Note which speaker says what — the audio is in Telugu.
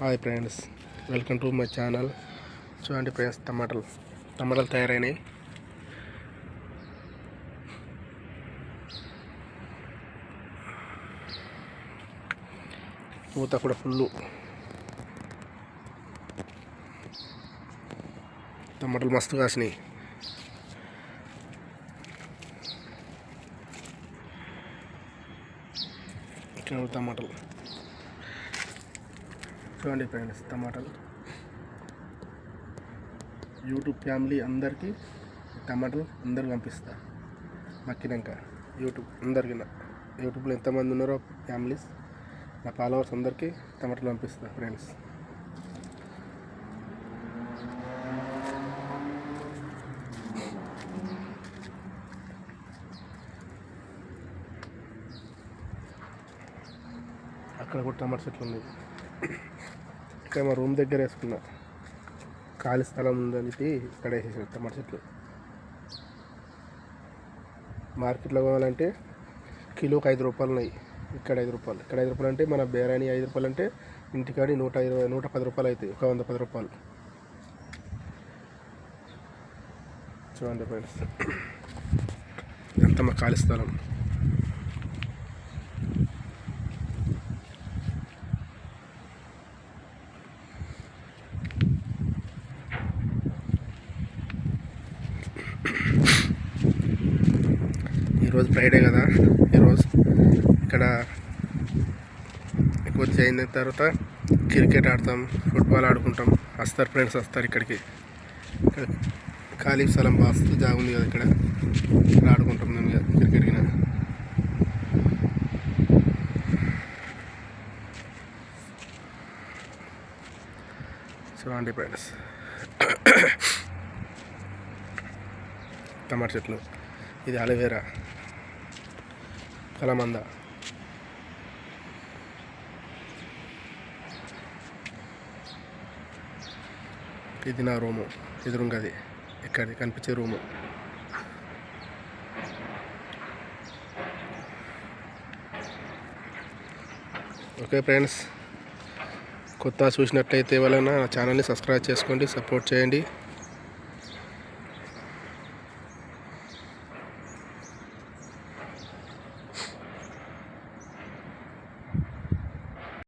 Speaker 1: Hi friends welcome to my channel చూడండి ఫ్రెండ్స్ టమాటాలు. టమాటాలు తయారైనాయి. పూత కూడా ఫుల్ టమాటాలు మస్తు కాసినాయి. ఇక్కడ టమాటాలు. చూడండి ఫ్రెండ్స్ టమాటాలు. యూట్యూబ్ ఫ్యామిలీ అందరికీ టమాటాలు అందరికి పంపిస్తా. మక్కినాక యూట్యూబ్ అందరికి నా- యూట్యూబ్లో ఎంతమంది ఉన్నారో ఫ్యామిలీస్ నా ఫాలోవర్స్ అందరికీ టమాటాలు పంపిస్తా ఫ్రెండ్స్. అక్కడ కూడా టమాటా చెట్లు ఉన్నాయి. ఇక్కడ మా రూమ్ దగ్గర వేసుకున్నా. ఖాళీ స్థలం ఉందని ఇక్కడ వేసేసిన టమాట చెట్లు. మార్కెట్లో కొనాలంటే కిలోకి ఐదు రూపాయలు ఉన్నాయి. ఇక్కడ ఐదు రూపాయలు. ఇక్కడ ఐదు రూపాయలు అంటే మన బేరాని ఐదు రూపాయలు అంటే ఇంటికాడి నూట ఇరవై నూట పది రూపాయలు అవుతాయి. ఒక వంద పది రూపాయలు. చూడండి ఫ్రెండ్స్. మా ఖాళీ స్థలం. ఈరోజు ఫ్రైడే కదా ఈరోజు ఇక్కడ కొద్దిగా అయిన తర్వాత క్రికెట్ ఆడతాం ఫుట్బాల్ ఆడుకుంటాం. వస్తారు ఫ్రెండ్స్ వస్తారు ఇక్కడికి. ఇక్కడ ఖాళీ స్థలం బాస్తు జాగు ఉంది కదా ఇక్కడ. ఇక్కడ ఆడుకుంటాం మేము ఇక క్రికెట్ కింద చూడండి ఫ్రెండ్స్. టమాట చెట్లు. ఇది అలోవేరా. కలమంద. ఇది నా రూము ఎదురుంగది ఇక్కడ కనిపించే రూము. ఓకే ఫ్రెండ్స్ కొత్త చూసినట్లయితే వలన నా ఛానల్ని సబ్స్క్రైబ్ చేసుకోండి సపోర్ట్ చేయండి.